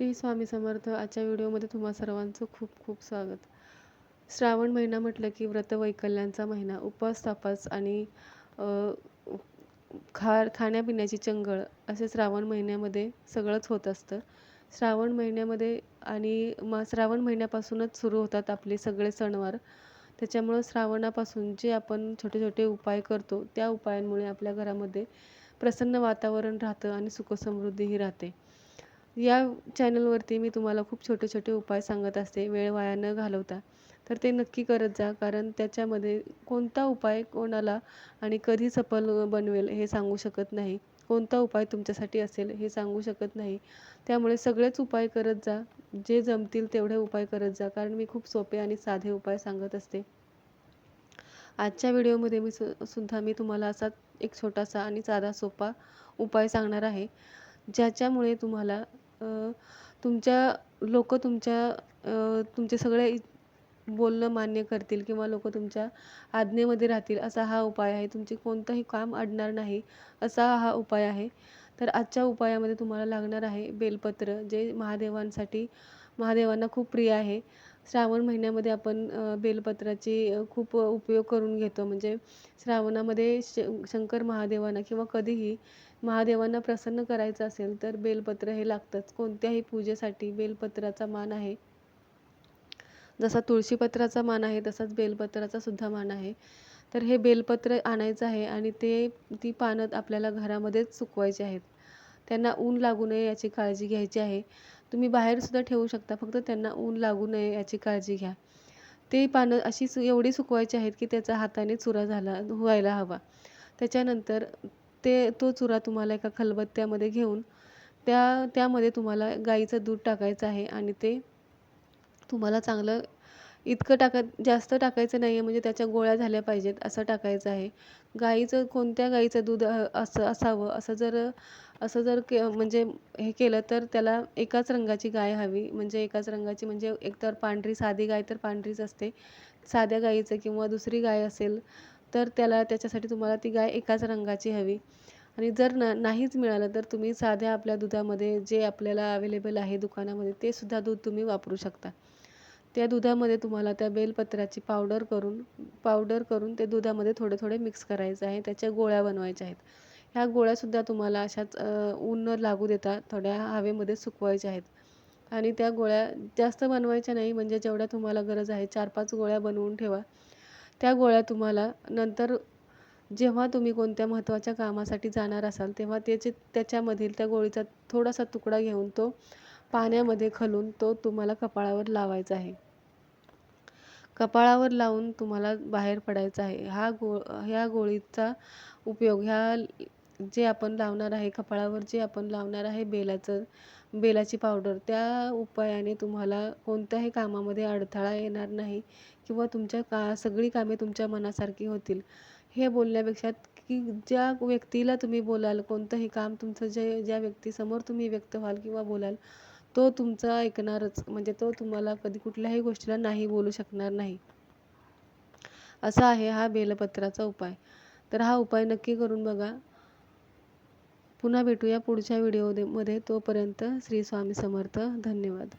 श्री स्वामी समर्थ. आजच्या व्हिडिओमध्ये तुम्हा सर्वांचं खूप खूप स्वागत. श्रावण महिना म्हटलं की व्रतवैकल्यांचा महिना. उपवास तापास आणि खा खाण्यापिण्याची चंगळ असे श्रावण महिन्यामध्ये सगळंच होत असतं. श्रावण महिन्यामध्ये आणि मग श्रावण महिन्यापासूनच सुरू होतात आपले सगळे सणवार. त्याच्यामुळं श्रावणापासून जे आपण छोटे छोटे उपाय करतो त्या उपायांमुळे आपल्या घरामध्ये प्रसन्न वातावरण राहतं आणि सुखसमृद्धीही राहते. या चॅनलवरती मी तुम्हाला खूप छोटे छोटे उपाय सांगत असते. वेळ वाया न घालवता. तर ते नक्की करत जा. कारण त्याच्यामध्ये कोणता उपाय कोणाला आणि कधी सफल बनवेल हे सांगू शकत नाही. कोणता उपाय तुमच्यासाठी असेल हे सांगू शकत नाही. त्यामुळे सगळेच उपाय करत जा. जे जमतील तेवढे उपाय करत जा. कारण मी खूप सोपे आणि साधे उपाय सांगत असते. आजच्या व्हिडिओमध्ये मी सु सुद्धा मी तुम्हाला असा एक छोटासा आणि साधा सोपा उपाय सांगणार आहे. ज्याच्यामुळे तुम्हाला तुमच्या लोक तुमच्या तुमचे सगळे बोलणं मान्य करतील किंवा लोक तुमच्या आज्ञेमध्ये राहतील असा हा उपाय आहे. तुमचे कोणतंही काम अडणार नाही असा हा उपाय आहे. तर आजच्या उपायामध्ये तुम्हाला लागणार आहे बेलपत्र जे महादेवांसाठी महादेवांना खूप प्रिय आहे. श्रावण महिन्यामध्ये आपण बेलपत्राची खूप उपयोग करून घेतो. म्हणजे श्रावणामध्ये श शंकर महादेवांना किंवा कधीही महादेवांना प्रसन्न करायचं असेल तर बेलपत्र हे लागतंच. कोणत्याही पूजेसाठी बेलपत्राचा मान आहे. जसा तुळशीपत्राचा मान आहे तसाच बेलपत्राचा सुद्धा मान आहे. तर हे बेलपत्र आणायचं आहे आणि ते ती पानं आपल्याला घरामध्येच सुकवायची आहेत. त्यांना ऊन लागू नये याची काळजी घ्यायची आहे. तुम्ही बाहेरसुद्धा ठेवू शकता. फक्त त्यांना ऊन लागू नये याची काळजी घ्या. ते पानं अशी सु एवढी सुकवायची आहेत की त्याचा हाताने चुरा झाला व्हायला हवा. त्याच्यानंतर ते तो चुरा तुम्हाला एका खलबत्त्यामध्ये घेऊन त्या त्यामध्ये तुम्हाला गाईचं दूध टाकायचं आहे आणि ते तुम्हाला चांगलं इतकं टाका जास्त टाकायचं नाही आहे म्हणजे त्याच्या गोळ्या झाल्या पाहिजेत असं टाकायचं आहे. गाईचं कोणत्या गाईचं दूध असं असावं असं जर असं जर के म्हणजे हे केलं तर त्याला एकाच रंगाची गाय हवी. म्हणजे एकाच रंगाची म्हणजे एकतर पांढरी साधी गाय तर पांढरीच असते. साध्या गाईचं किंवा दुसरी गाय असेल तर त्याला त्याच्यासाठी तुम्हाला ती गाय एकाच रंगाची हवी. आणि जर ना नाहीच मिळालं तर तुम्ही साध्या आपल्या दुधामध्ये जे आपल्याला अवेलेबल आहे दुकानामध्ये ते सुद्धा दूध तुम्ही वापरू शकता. त्या दुधामध्ये तुम्हाला त्या बेलपत्राची पावडर करून पावडर करून ते दुधामध्ये थोडे थोडे मिक्स करायचं आहे. त्याच्या गोळ्या बनवायच्या आहेत. ह्या गोळ्यासुद्धा तुम्हाला अशाच ऊन न लागू देता थोड्या हवेमध्ये सुकवायच्या आहेत. आणि त्या गोळ्या जास्त बनवायच्या नाही म्हणजे जेवढ्या तुम्हाला गरज आहे चार पाच गोळ्या बनवून ठेवा. त्या गोळ्या तुम्हाला नंतर जेव्हा तुम्ही कोणत्या महत्त्वाच्या कामासाठी जाणार असाल तेव्हा त्याचे त्याच्यामधील त्या गोळीचा थोडासा तुकडा घेऊन तो पाण्यामध्ये खलून तो तुम्हाला कपाळावर लावायचा आहे. कपाळावर लावून तुम्हाला बाहेर पडायचं आहे. हा गो ह्या गोळीचा उपयोग ह्या जे आपण लावणार आहे कपाळावर जे आपण लावणार आहे बेलाचं बेलाची पावडर त्या उपायाने तुम्हाला कोणत्याही कामामध्ये अडथळा येणार नाही किंवा तुमच्या का सगळी कामे तुमच्या मनासारखी होतील. हे बोलण्यापेक्षा की ज्या व्यक्तीला तुम्ही बोलाल कोणतंही काम तुमचं जे ज्या व्यक्तीसमोर तुम्ही व्यक्त व्हाल किंवा बोलाल तो तुमचा ऐकणारच म्हणजे तो तुम्हाला कधी कुठल्याही गोष्टीला नाही बोलू शकणार नाही. असा आहे हा बेलपत्राचा उपाय. तर हा उपाय नक्की करून बघा. पुन्हा भेटूया पुढच्या व्हिडिओमध्ये. तोपर्यंत श्री स्वामी समर्थ. धन्यवाद.